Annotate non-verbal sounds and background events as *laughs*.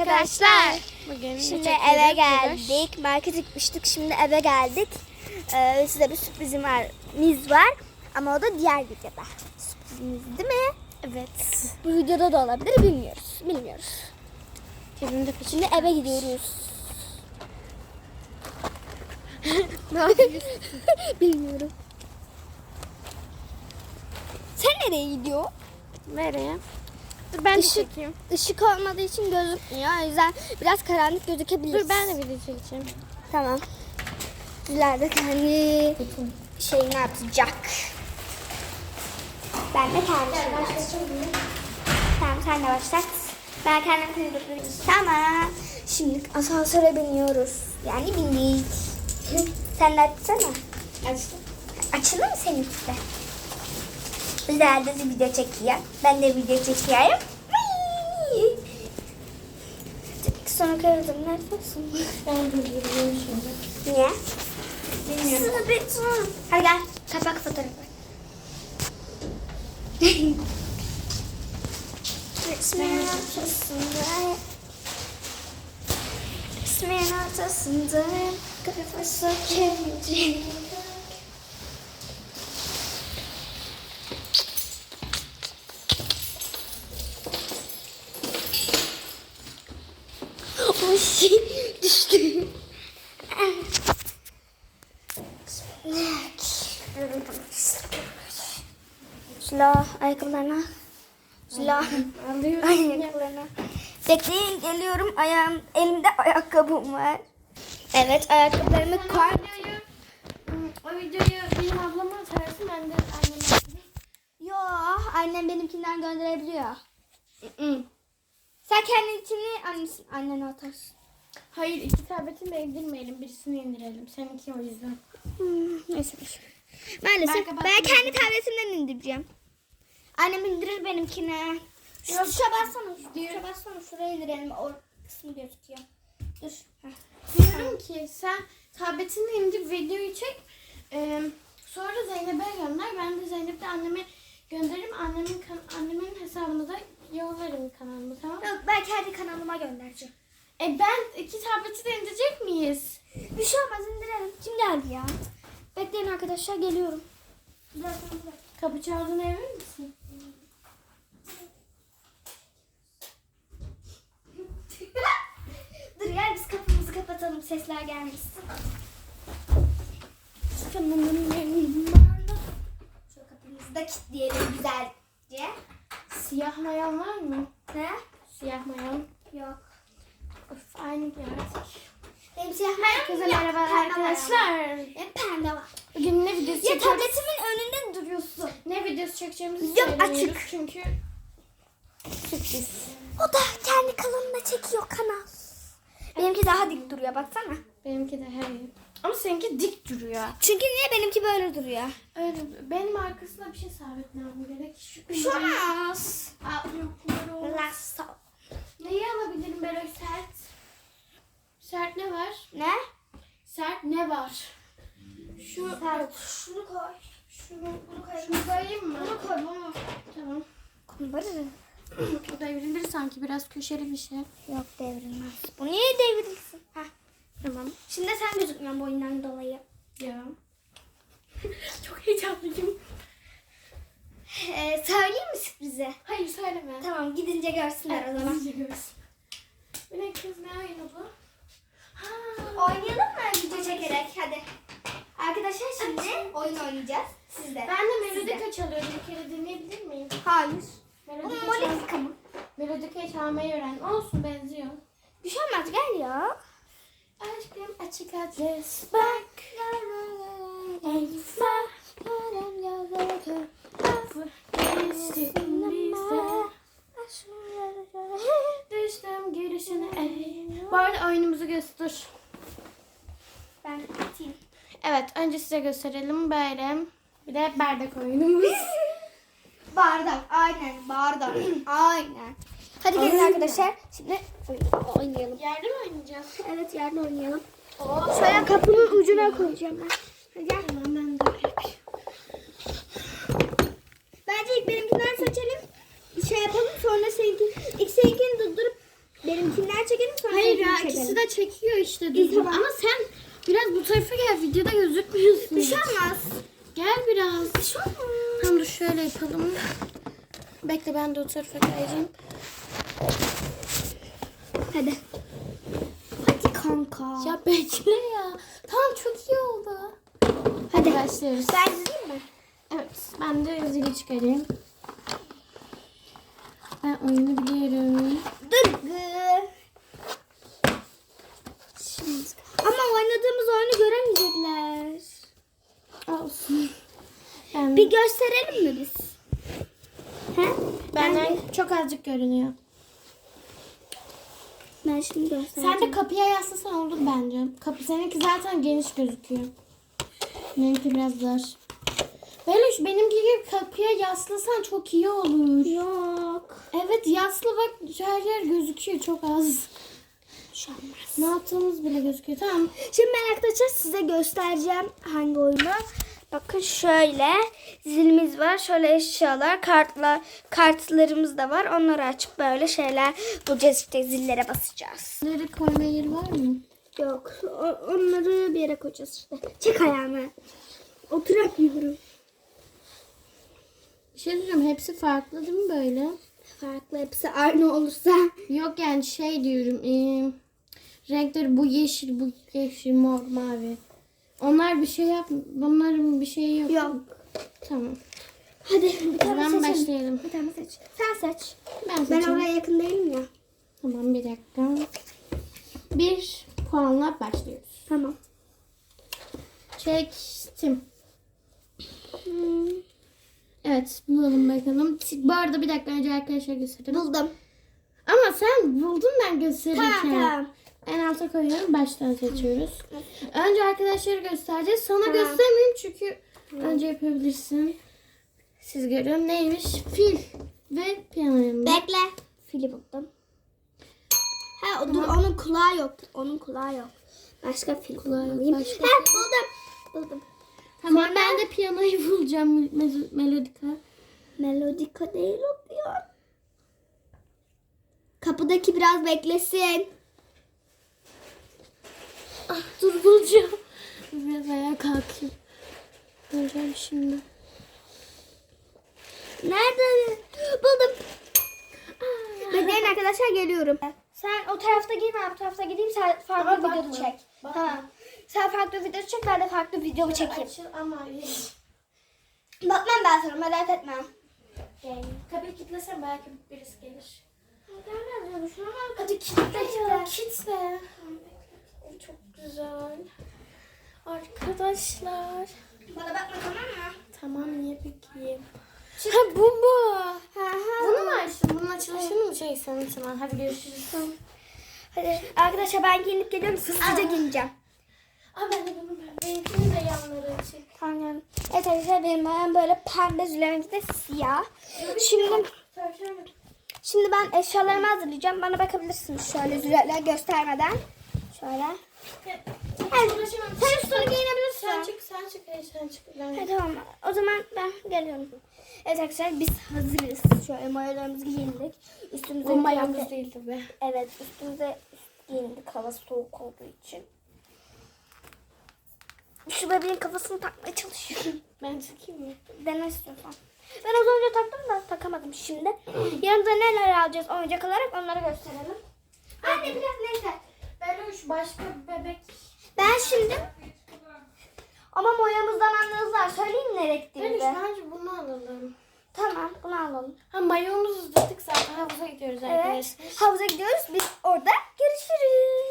arkadaşlar. Bugün Şimdi eve geldik. Markete gitmiştik. Şimdi eve geldik. Ee, size bir sürprizim var. Miz var. Ama o da diğer videoda. Sürprizimiz değil mi? Evet. Bu videoda da olabilir. Bilmiyoruz. Bilmiyoruz. Cebimde Şimdi eve gidiyoruz. *laughs* ne yapıyorsun? *laughs* Bilmiyorum. Sen nereye gidiyor? Nereye? Dur ben de Işık- çekeyim. Işık olmadığı için gözükmüyor. O yüzden biraz karanlık gözükebilir. Dur ben de video çekeceğim. Tamam. Güzel de kendi şeyini atacak. Ben de kendi atacağım. Tamam sen de başlat. Ben kendim durdurayım. Tamam. Şimdi asansöre biniyoruz. Yani bindik. sen de açsana. Açtım. Açılır mı seninki de? Güzel de video çekiyor. Ben de video çekiyorum. Sonra kırdım. Neredesin? Ben durduruyorum şimdi. Niye? Bilmiyorum. Sana bir Hadi gel. Kapak fotoğrafı. Resmin ortasında Resmin ortasında Kafası kendi Oy *laughs* düştü. Sıla ayakkabılarına. Sıla Alıyorum. ayakkabılarına. Bekleyin geliyorum. Ayağım, elimde ayakkabım var. Evet ayakkabılarımı koy. o videoyu benim ablama atarsın ben de anneme. Yo annem benimkinden gönderebiliyor. Mm-mm. Sen kendininkini annesin, annene atarsın. Hayır iki tabletini de indirmeyelim. Birisini indirelim. Seninki o yüzden. Hmm, neyse. Maalesef Ben ben, kendi tabletimden indireceğim. Annem indirir benimkine. Şu Yok. tuşa bassana. Tuşa bassana. Şuraya indirelim. O kısmı gözüküyor. Dur. Heh. Diyorum ki sen tabletini indir videoyu çek. Ee, sonra Zeynep'e gönder. Ben de Zeynep'te anneme gönderirim. Annemin annemin hesabına da yollarım kanalımı tamam mı? Yok ben kendi kanalıma göndereceğim. E ben iki tableti de indirecek miyiz? Bir şey olmaz indirelim. Kim geldi ya? Bekleyin arkadaşlar geliyorum. Bırak. Kapı çaldığına emin misin? *laughs* Dur ya biz kapımızı kapatalım sesler gelmesin. Şu kapımızı da kilitleyelim güzelce. Siyah mayan var mı? Ne? Siyah mayan. Yok. Of aynı artık. Benim siyah mayam Herkese yok, merhaba pembe arkadaşlar. Benim pembe var. Bugün ne videosu Ya çekeceğiz? tabletimin önünde duruyorsun. Ne videosu çekeceğimizi Yok, söylemiyoruz açık. Çünkü sürpriz. O da kendi kanalında çekiyor kanal. Benimki daha dik duruyor baksana. Benimki de her. Ama seninki dik duruyor. Çünkü niye benimki böyle duruyor? Öyle benim arkasına bir şey sabitlemem gerek. Şu olmaz. Aa, yok, bunlar olmaz. Relax. Neyi alabilirim Beroy sert? Sert ne var? Ne? Sert ne var? Şu Sert. Şunu koy. Şunu, bunu koy. Şunu koyayım mı? Bunu koy bunu. Tamam. Kumbarı. Bu devrilir sanki biraz köşeli bir şey. Yok devrilmez. Bu niye devrilsin? Gözükmüyorsun boyundan dolayı. Ya. *laughs* Çok heyecanlıyım. Ee, söyleyeyim mi sürprizi? Hayır söyleme. Tamam gidince görsünler o zaman. hızlıca görsün. Bu ne kız ne oyunu bu? Ha. Oynayalım mı video çekerek? Hadi. Arkadaşlar şimdi oyun oynayacağız. Siz de. Ben de melodika çalıyorum. Bir kere deneyebilir miyim? Hayır. Melodika, mı? melodika çalmayı öğren. Olsun benziyor. Bir şey olmaz gel ya. Aşkım açık adres bak. Eyfa. Geçtim bizde. Düştüm gülüşüne. Bu arada oyunumuzu göster. Ben atayım. Evet önce size gösterelim böyle. Bir de bardak oyunumuz. *laughs* Bardak. Aynen bardak. *clears throat* Aynen. Hadi gelin Aynen. arkadaşlar. Şimdi oynayalım. Yerde mi oynayacağız? Evet yerde oynayalım. Oo. Şöyle kapının ucuna koyacağım ben. Hadi gel. Tamam ben de. Bence ilk benimkinden seçelim. Şey yapalım sonra seninki. İlk seninkini durdurup Benimkinden çekelim sonra Hayır ya seninkini ikisi çekelim. de çekiyor işte. Tamam. Ama sen biraz bu tarafa gel. Videoda gözükmüyorsun. Bir şey olmaz. Gel biraz. Bir şey olmaz. Tamam dur şöyle yapalım. Bekle ben de o tarafa geleceğim. Hadi. Hadi kanka. Ya bekle ya. Tamam çok iyi oldu. Hadi. başlıyoruz. Ben izleyeyim mi? Evet ben de zili çıkarayım. Ben oyunu biliyorum. Dur. Şimdi. Ama oynadığımız oyunu göremeyecekler. Olsun. Ben, Bir gösterelim mi biz? He? benden çok azıcık görünüyor. Ben şimdi göstereceğim. Sen de kapıya yaslasan olur bence. Kapı seninki zaten geniş gözüküyor. Benimki biraz dar. Beluş benimki gibi kapıya yaslasan çok iyi olur. Yok. Evet yaslı bak her yer gözüküyor çok az. Olmaz. Ne yaptığımız bile gözüküyor. Tamam. Şimdi ben arkadaşlar size göstereceğim hangi oyunu. Bakın şöyle zilimiz var. Şöyle eşyalar, kartlar, kartlarımız da var. Onları açıp böyle şeyler bulacağız işte zillere basacağız. Nereye koyma yeri var mı? Yok. o- onları bir yere koyacağız işte. Çek ayağını. Oturak yürü. Bir şey diyeceğim hepsi farklı değil mi böyle? Farklı hepsi aynı olursa. Yok yani şey diyorum. eee, renkleri bu yeşil, bu yeşil, mor, mavi. Onlar bir şey yap, bunların bir şeyi yok. Yok. Tamam. Hadi bir tane Ben seçelim. başlayalım. Bir tane seç. Sen seç. Ben Ben seçeyim. oraya yakın değilim ya. Tamam bir dakika. Bir puanla başlıyoruz. Tamam. Çektim. Hmm, Evet bulalım bakalım. Bu arada bir dakika önce arkadaşlar göstereyim. buldum. Ama sen buldun ben gösterirken. Tamam tamam. En alta koyuyorum. Baştan seçiyoruz. Önce arkadaşları göstereceğiz. Sana Tamam. göstermeyeyim çünkü önce yapabilirsin. Siz görün. Neymiş? Fil ve piyano yanında. Bekle. Fili buldum. Ha o- dur onun kulağı yok. Onun kulağı yok. Başka fil Kulağı bulayım. başka Ha buldum. Buldum. Tamam Sonra- ben de piyanoyu bulacağım. Mel- Melodika. Melodika değil o diyor. Kapıdaki biraz beklesin. Ah, dur bulacağım. Biraz ayağa kalkayım. Bulacağım şimdi. Nerede? Buldum. Bekleyin arkadaşlar geliyorum. Sen o tarafta gir ben bu tarafta gideyim sen farklı Ama video bakma, çek. bakma. Tamam. Sen farklı video çek ben de farklı video çekeyim. Açıl ama Bakmam ben sana merak etme. yani, kapıyı kilitlesen belki birisi gelir. Gelmez ya düşünemem. Hadi kilitle ya, Kitle. Çok güzel. Arkadaşlar. Bana bakma tamam mı? Tamam niye peki? Ha bu bu. Ha ha. Bunu mu açtın? Bunun açılışını mı şey senin sana? Hadi görüşürüz. Hadi arkadaşlar ben giyinip geliyorum. Hızlıca giyineceğim. Aa ben de bunu benimkini de yanları açık. Tamam. Evet arkadaşlar benim ayağım böyle pembe zülerengi de siyah. Şimdi şimdi ben eşyalarımı hazırlayacağım. Bana bakabilirsiniz şöyle züleler göstermeden. Şöyle. Hadi. Sen üstünü giyinebilirsin. Sen çık, sen çık, sen çık. Ben... Ha, tamam. O zaman ben geliyorum. Evet arkadaşlar biz hazırız. Şöyle mayolarımızı giyindik. Üstümüze Bu kıyafet- değil tabi. Evet üstümüze üst giyindik hava soğuk olduğu için. Şu bebeğin kafasını takmaya çalışıyorum. *laughs* Ben çıkayım mı? Dene istiyorsan. Ben az önce taktım da takamadım şimdi. Yanımıza neler alacağız oyuncak olarak onları gösterelim. Anne biraz başka bebek. Ben şimdi ama moyamızdan anlarızlar. Söyleyeyim nereye gittiğimizi? bence bunu alalım. Tamam bunu alalım. Ha mayomuzu ıslattık zaten havuza gidiyoruz Evet. arkadaşlar. Havuza gidiyoruz. Biz orada görüşürüz.